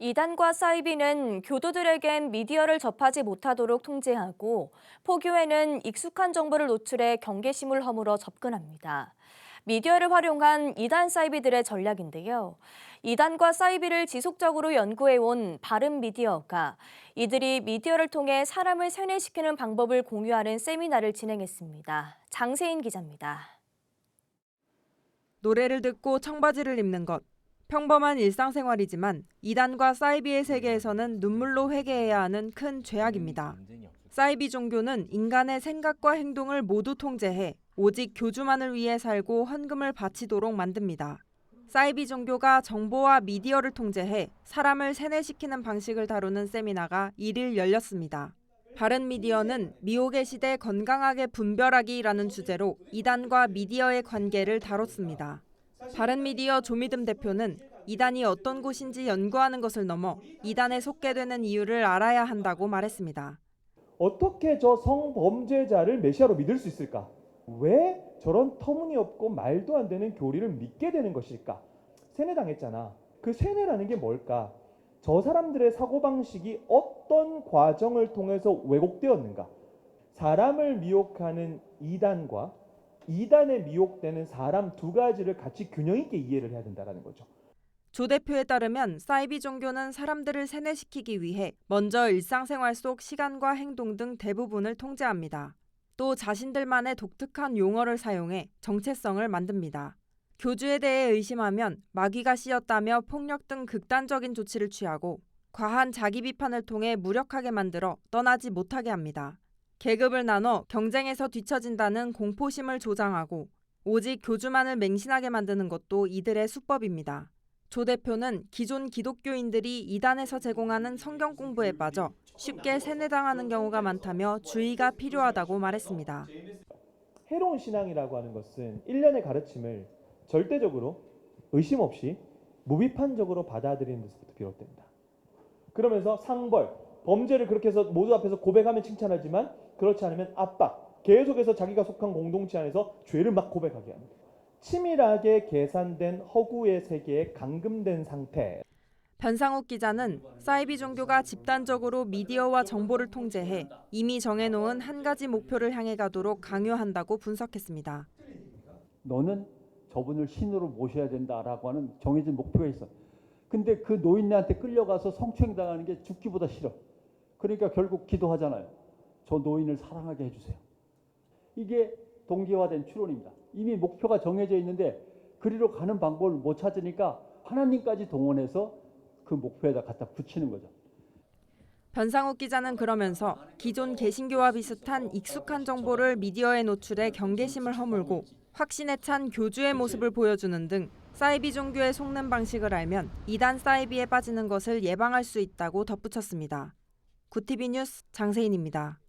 이단과 사이비는 교도들에겐 미디어를 접하지 못하도록 통제하고 포교에는 익숙한 정보를 노출해 경계심을 허물어 접근합니다. 미디어를 활용한 이단 사이비들의 전략인데요. 이단과 사이비를 지속적으로 연구해온 바른 미디어가 이들이 미디어를 통해 사람을 세뇌시키는 방법을 공유하는 세미나를 진행했습니다. 장세인 기자입니다. 노래를 듣고 청바지를 입는 것. 평범한 일상생활이지만 이단과 사이비의 세계에서는 눈물로 회개해야 하는 큰 죄악입니다. 사이비 종교는 인간의 생각과 행동을 모두 통제해 오직 교주만을 위해 살고 헌금을 바치도록 만듭니다. 사이비 종교가 정보와 미디어를 통제해 사람을 세뇌시키는 방식을 다루는 세미나가 1일 열렸습니다. 바른 미디어는 미혹의 시대 건강하게 분별하기라는 주제로 이단과 미디어의 관계를 다뤘습니다. 바른 미디어 조미듬 대표는 이단이 어떤 곳인지 연구하는 것을 넘어 이단에 속게 되는 이유를 알아야 한다고 말했습니다. 어떻게 저 성범죄자를 메시아로 믿을 수 있을까? 왜 저런 터무니없고 말도 안 되는 교리를 믿게 되는 것일까? 세뇌당했잖아. 그 세뇌라는 게 뭘까? 저 사람들의 사고방식이 어떤 과정을 통해서 왜곡되었는가? 사람을 미혹하는 이단과 이단에 미혹되는 사람 두 가지를 같이 균형 있게 이해를 해야 된다는 거죠. 조 대표에 따르면 사이비 종교는 사람들을 세뇌시키기 위해 먼저 일상생활 속 시간과 행동 등 대부분을 통제합니다. 또 자신들만의 독특한 용어를 사용해 정체성을 만듭니다. 교주에 대해 의심하면 마귀가 씌었다며 폭력 등 극단적인 조치를 취하고 과한 자기 비판을 통해 무력하게 만들어 떠나지 못하게 합니다. 계급을 나눠 경쟁에서 뒤처진다는 공포심을 조장하고 오직 교주만을 맹신하게 만드는 것도 이들의 수법입니다. 조 대표는 기존 기독교인들이 이단에서 제공하는 성경 공부에 빠져 쉽게 세뇌당하는 경우가 많다며 주의가 필요하다고 말했습니다. 해로운 신앙이라고 하는 것은 일련의 가르침을 절대적으로 의심 없이 무비판적으로 받아들이는 데서부터 비롯됩니다. 그러면서 상벌, 범죄를 그렇게 해서 모두 앞에서 고백하면 칭찬하지만 그렇지 않으면 압박, 계속해서 자기가 속한 공동체 안에서 죄를 막 고백하게 합니다. 치밀하게 계산된 허구의 세계에 감금된 상태. 변상욱 기자는 사이비 종교가 집단적으로 미디어와 정보를 통제해 이미 정해놓은 한 가지 목표를 향해 가도록 강요한다고 분석했습니다. 너는 저분을 신으로 모셔야 된다라고 하는 정해진 목표가 있어. 근데 그 노인네한테 끌려가서 성추행당하는 게 죽기보다 싫어. 그러니까 결국 기도하잖아요. 저 노인을 사랑하게 해주세요. 이게 동기화된 추론입니다. 이미 목표가 정해져 있는데 그리로 가는 방법을 못 찾으니까 하나님까지 동원해서 그 목표에다 갖다 붙이는 거죠. 변상욱 기자는 그러면서 기존 개신교와 비슷한 익숙한 정보를 미디어에 노출해 경계심을 허물고 확신에 찬 교주의 모습을 보여주는 등 사이비 종교에 속는 방식을 알면 이단 사이비에 빠지는 것을 예방할 수 있다고 덧붙였습니다. 구티비 뉴스 장세인입니다.